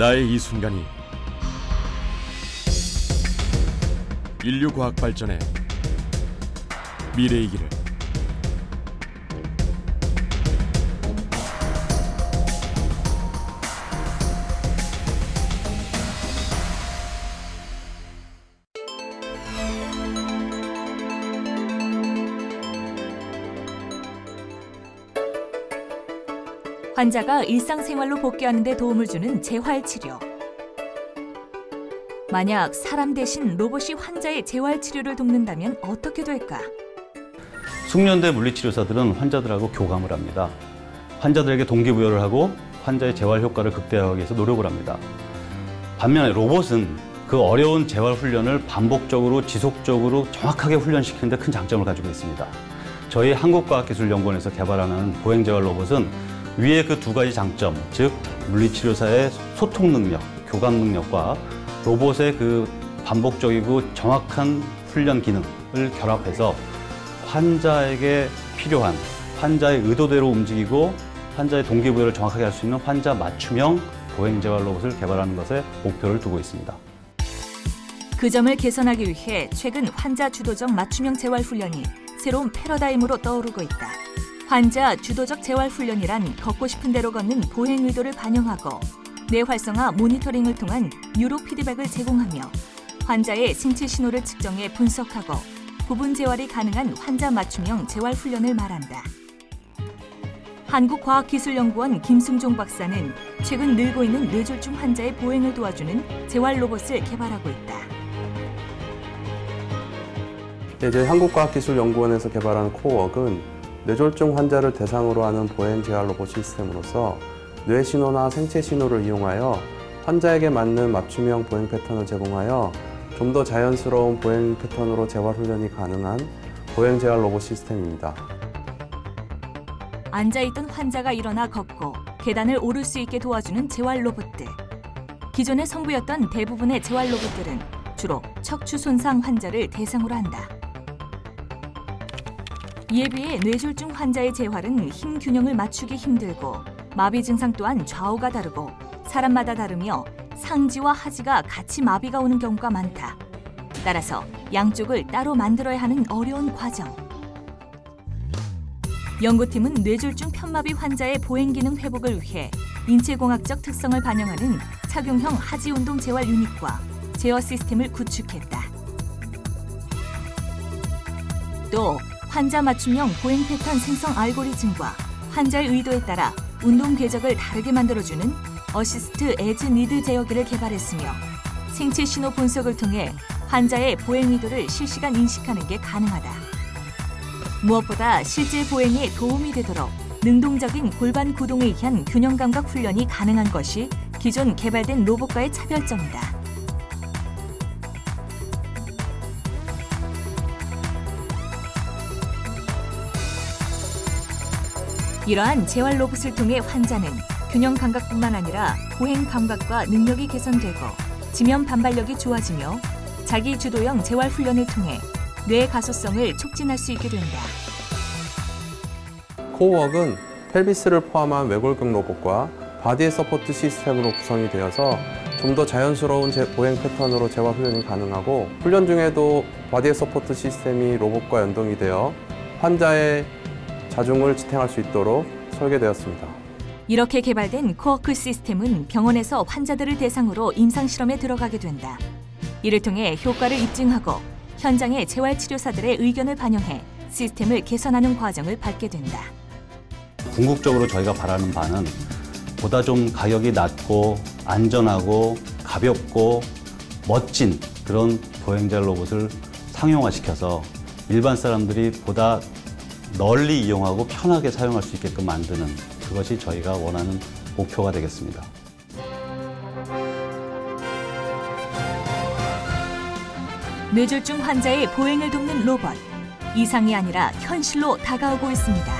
나의 이 순간이 인류 과학 발전의 길을 환자가 일상생활로 복귀하는 데 도움을 주는 재활치료. 만약 사람 대신 로봇이 환자의 재활치료를 돕는다면 어떻게 될까? 숙련대 물리치료사들은 환자들하고 교감을 합니다. 환자들에게 동기부여를 하고 환자의 재활 효과를 극대화하기 위해서 노력을 합니다. 반면에 로봇은 그 어려운 재활 훈련을 반복적으로 지속적으로 정확하게 훈련시키는 데 큰 장점을 가지고 있습니다. 저희 한국과학기술연구원에서 개발하는 보행재활 로봇은 위의 그두 가지 장점, 즉 물리치료사의 소통 능력, 교감 능력과 로봇의 그 반복적이고 정확한 훈련 기능을 결합해서 환자에게 필요한 환자의 의도대로 움직이고 환자의 동기부여를 정확하게 할 수 있는 환자 맞춤형 보행재활 로봇을 개발하는 것에 목표를 두고 있습니다. 그 점을 개선하기 위해 최근 환자 주도적 맞춤형 재활 훈련이 새로운 패러다임으로 떠오르고 있다. 환자 주도적 재활 훈련이란 걷고 싶은 대로 걷는 보행 의도를 반영하고 뇌 활성화 모니터링을 통한 뉴로 피드백을 제공하며 환자의 생체 신호를 측정해 분석하고 부분 재활이 가능한 환자 맞춤형 재활 훈련을 말한다. 한국과학기술연구원 김승종 박사는 최근 늘고 있는 뇌졸중 환자의 보행을 도와주는 재활 로봇을 개발하고 있다. 네, 저희 한국과학기술연구원에서 개발한 코어웍은 뇌졸중 환자를 대상으로 하는 보행 재활 로봇 시스템으로서 뇌 신호나 생체 신호를 이용하여 환자에게 맞는 맞춤형 보행 패턴을 제공하여 좀 더 자연스러운 보행 패턴으로 재활 훈련이 가능한 보행 재활 로봇 시스템입니다. 앉아있던 환자가 일어나 걷고 계단을 오를 수 있게 도와주는 재활 로봇들. 기존의 성부였던 대부분의 재활 로봇들은 주로 척추 손상 환자를 대상으로 한다. 이에 비해 뇌졸중 환자의 재활은 힘 균형을 맞추기 힘들고 마비 증상 또한 좌우가 다르고 사람마다 다르며 상지와 하지가 같이 마비가 오는 경우가 많다. 따라서 양쪽을 따로 만들어야 하는 어려운 과정. 연구팀은 뇌졸중 편마비 환자의 보행 기능 회복을 위해 인체공학적 특성을 반영하는 착용형 하지 운동 재활 유닛과 제어 시스템을 구축했다. 또 환자 맞춤형 보행 패턴 생성 알고리즘과 환자의 의도에 따라 운동 궤적을 다르게 만들어주는 어시스트 에즈 니드 제어기를 개발했으며 생체 신호 분석을 통해 환자의 보행 의도를 실시간 인식하는 게 가능하다. 무엇보다 실제 보행에 도움이 되도록 능동적인 골반 구동에 의한 균형 감각 훈련이 가능한 것이 기존 개발된 로봇과의 차별점이다. 이러한 재활 로봇을 통해 환자는 균형 감각뿐만 아니라 보행 감각과 능력이 개선되고 지면 반발력이 좋아지며 자기 주도형 재활 훈련을 통해 뇌 가소성을 촉진할 수 있게 된다. 코어웍은 펠비스를 포함한 외골격 로봇과 바디의 서포트 시스템으로 구성이 되어서 좀 더 자연스러운 보행 패턴으로 재활 훈련이 가능하고 훈련 중에도 바디의 서포트 시스템이 로봇과 연동이 되어 환자의 자중을 지탱할 수 있도록 설계되었습니다. 이렇게 개발된 코어크 시스템은 병원에서 환자들을 대상으로 임상 실험에 들어가게 된다. 이를 통해 효과를 입증하고 현장의 재활치료사들의 의견을 반영해 시스템을 개선하는 과정을 밟게 된다. 궁극적으로 저희가 바라는 바는 보다 좀 가격이 낮고 안전하고 가볍고 멋진 그런 보행자 로봇을 상용화시켜서 일반 사람들이 보다 널리 이용하고 편하게 사용할 수 있게끔 만드는 그것이 저희가 원하는 목표가 되겠습니다. 뇌졸중 환자의 보행을 돕는 로봇. 이상이 아니라 현실로 다가오고 있습니다.